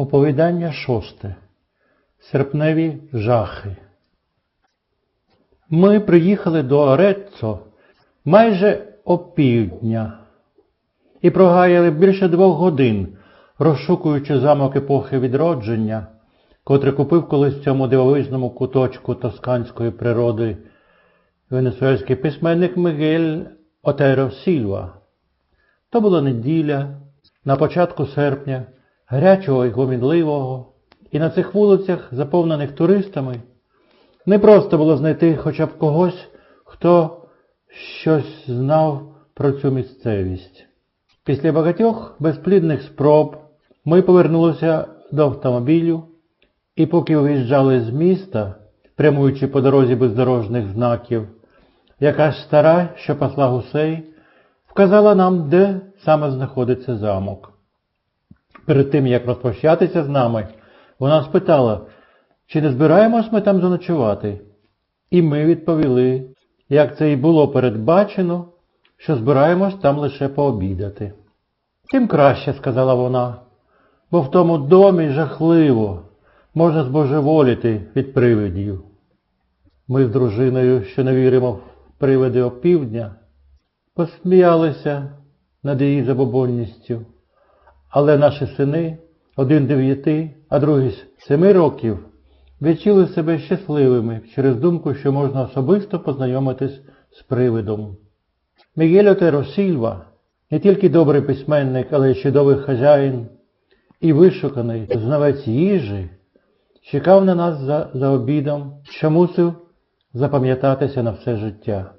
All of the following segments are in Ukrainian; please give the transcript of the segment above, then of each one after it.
Оповідання шосте. Серпневі жахи. Ми приїхали до Ореццо майже опівдня і прогаяли більше двох годин, розшукуючи замок епохи відродження, котрий купив колись в цьому дивовижному куточку тосканської природи венесуельський письменник Мигель Отеро Сільва. То була неділя, на початку серпня, гарячого і гомінливого, і на цих вулицях, заповнених туристами, не просто було знайти хоча б когось, хто щось знав про цю місцевість. Після багатьох безплідних спроб ми повернулися до автомобілю і поки виїжджали з міста, прямуючи по дорозі бездорожних знаків, якась стара, що пасла гусей, вказала нам, де саме знаходиться замок. Перед тим, як розпрощатися з нами, вона спитала, чи не збираємось ми там заночувати. І ми відповіли, як це і було передбачено, що збираємось там лише пообідати. Тим краще, сказала вона, бо в тому домі жахливо, можна збожеволіти від привидів. Ми з дружиною, що не віримо в привиди опівдня, посміялися над її забобонністю. Але наші сини, один дев'яти, а другий семи років, відчули себе щасливими через думку, що можна особисто познайомитись з привидом. Мігель Отеро Сільва не тільки добрий письменник, але й чудовий хазяїн і вишуканий знавець їжі, чекав на нас за, за обідом, що мусив запам'ятатися на все життя.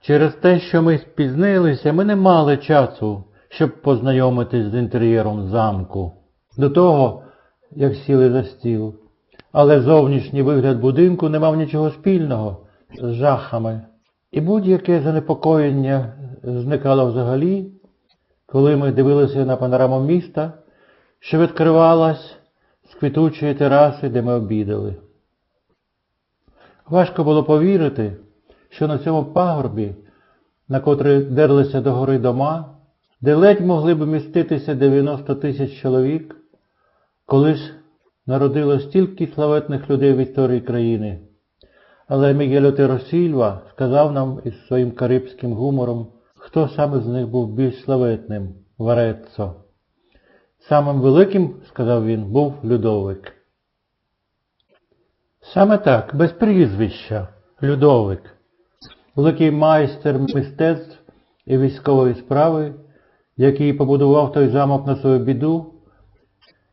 Через те, що ми спізнилися, ми не мали часу, щоб познайомитись з інтер'єром замку, до того, як сіли за стіл. Але зовнішній вигляд будинку не мав нічого спільного з жахами. І будь-яке занепокоєння зникало взагалі, коли ми дивилися на панораму міста, що відкривалась з квітучої тераси, де ми обідали. Важко було повірити, що на цьому пагорбі, на котрий дерлися до гори дома, де ледь могли б міститися 90 тисяч чоловік, колись народилось стільки славетних людей в історії країни. Але Мігель Отеро сказав нам із своїм карибським гумором, хто саме з них був більш славетним Вареццо. Самим великим, сказав він, був Людовик. Саме так, без прізвища, Людовик, великий майстер мистецтв і військової справи, який побудував той замок на свою біду,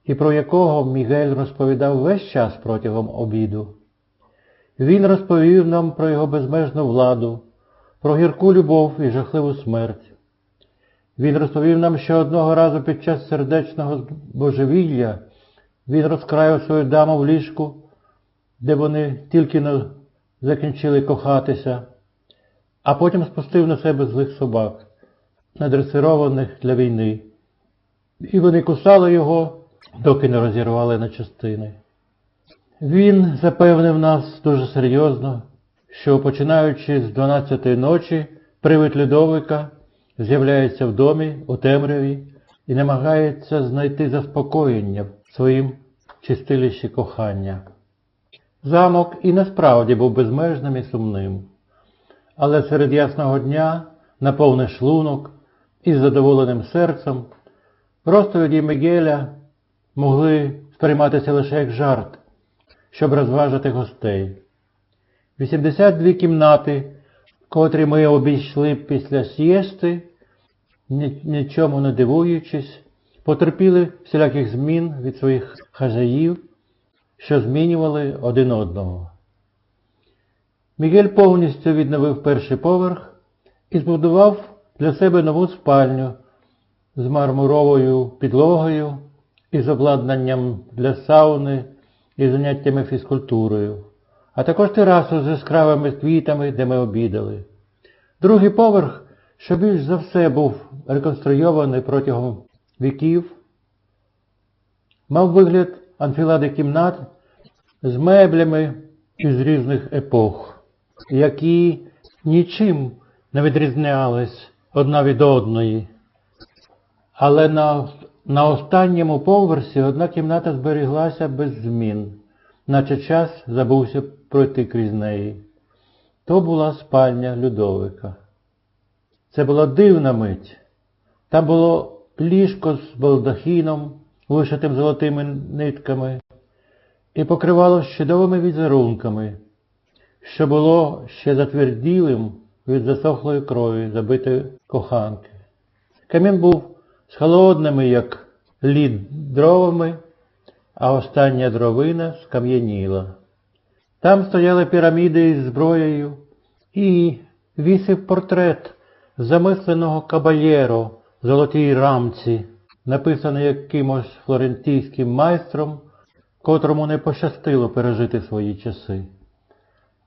і про якого Мігель розповідав весь час протягом обіду. Він розповів нам про його безмежну владу, про гірку любов і жахливу смерть. Він розповів нам, що одного разу під час сердечного божевілля він розкраїв свою даму в ліжку, де вони тільки закінчили кохатися, а потім спустив на себе злих собак, надресированих для війни. І вони кусали його, доки не розірвали на частини. Він запевнив нас дуже серйозно, що починаючи з 12-ї ночі, привид Людовика з'являється в домі у темряві і намагається знайти заспокоєння в своїм чистилищі кохання. Замок і насправді був безмежним і сумним, але серед ясного дня, на повний шлунок і з задоволеним серцем, розповіді Мигеля могли сприйматися лише як жарт, щоб розважити гостей. 82 кімнати, котрі ми обійшли після сієсти, нічому не дивуючись, потерпіли всіляких змін від своїх хазяїв, що змінювали один одного. Мігель повністю відновив перший поверх і збудував для себе нову спальню з мармуровою підлогою і з обладнанням для сауни і заняттями фізкультурою, а також терасу з яскравими квітами, де ми обідали. Другий поверх, що більш за все був реконструйований протягом віків, мав вигляд анфілади кімнат з меблями із різних епох, які нічим не відрізнялись одна від одної. Але на На останньому поверсі одна кімната зберіглася без змін, наче час забувся пройти крізь неї. То була спальня Людовика. Це була дивна мить. Там було ліжко з балдахіном, вишитим золотими нитками, і покривало з чудовими візерунками, що було ще затверділим від засохлої крові забитої коханки. Камін був з холодними, як лід дровами, а остання дровина скам'яніла. Там стояли піраміди із зброєю і вісив портрет замисленого кабальєро в золотій рамці, написаний якимось флорентійським майстром, котрому не пощастило пережити свої часи.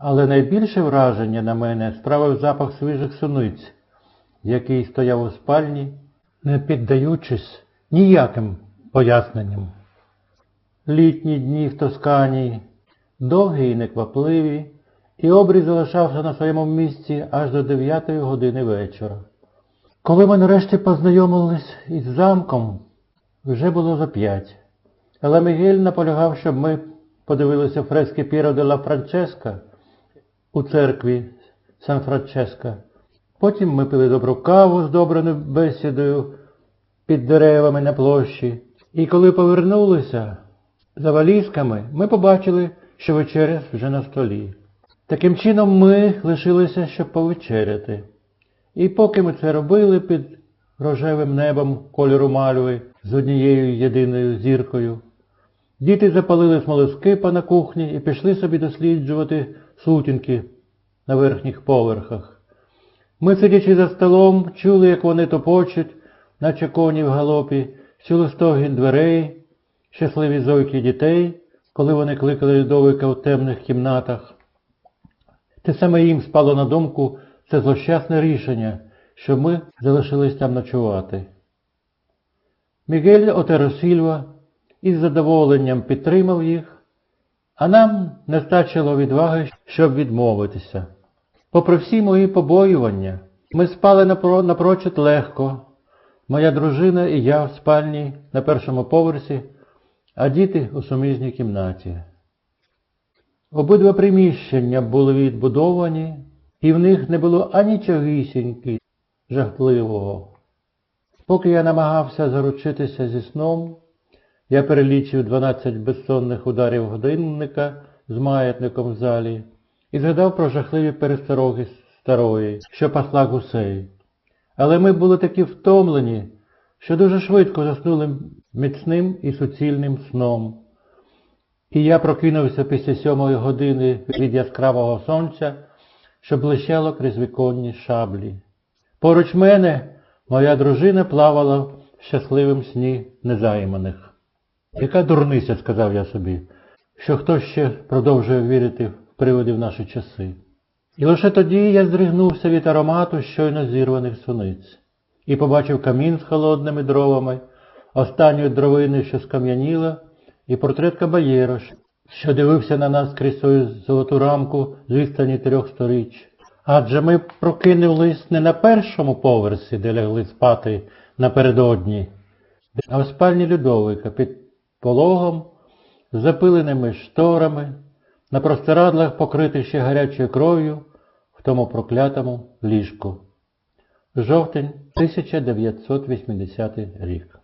Але найбільше враження на мене справив запах свіжих суниць, який стояв у спальні, не піддаючись ніяким поясненням. Літні дні в Тоскані, довгі і неквапливі, і обрій залишався на своєму місці аж до дев'ятої години вечора. Коли ми нарешті познайомились із замком, вже було за п'ять. Але Мігель наполягав, щоб ми подивилися фрески Піро де ла Франческа у церкві Сан Франческа. Потім ми пили добру каву з добраною бесідою під деревами на площі. І коли повернулися за валізками, ми побачили, що вечеря вже на столі. Таким чином ми лишилися, щоб повечеряти. І поки ми це робили під рожевим небом кольору мальви з однією єдиною зіркою, діти запалили смолоскипа на кухні і пішли собі досліджувати сутінки на верхніх поверхах. Ми, сидячи за столом, чули, як вони топочуть, наче коні в галопі, чули дверей, щасливі зойки дітей, коли вони кликали Людовика в темних кімнатах. Те саме їм спало на думку це злощасне рішення, що ми залишились там ночувати. Мігель Отеро Сільва із задоволенням підтримав їх, а нам не стачило відваги, щоб відмовитися. Попри всі мої побоювання, ми спали напро- напрочуд легко. Моя дружина і я в спальні на першому поверсі, а діти у суміжній кімнаті. Обидва приміщення були відбудовані, і в них не було анічогісіньки жахливого. Поки я намагався заручитися зі сном, я перелічив 12 безсонних ударів годинника з маятником в залі і згадав про жахливі перестороги старої, що пасла гусей. Але ми були такі втомлені, що дуже швидко заснули міцним і суцільним сном. І я прокинувся після сьомої години від яскравого сонця, що блищало крізь віконні шаблі. Поруч мене моя дружина плавала в щасливім сні незайманих. Яка дурниця, сказав я собі, що хтось ще продовжує вірити в приводи в наші часи. І лише тоді я здригнувся від аромату щойно зірваних суниць і побачив камін з холодними дровами, останньої дровини, що скам'яніла, і портрет Кабаєро, що дивився на нас крізь свою золоту рамку з відстані трьох сторіч. Адже ми прокинулись не на першому поверсі, де лягли спати напередодні, а в спальні Людовика під пологом, з запиленими шторами, на простирадлах покритих ще гарячою кров'ю в тому проклятому ліжку. Жовтень 1980 рік.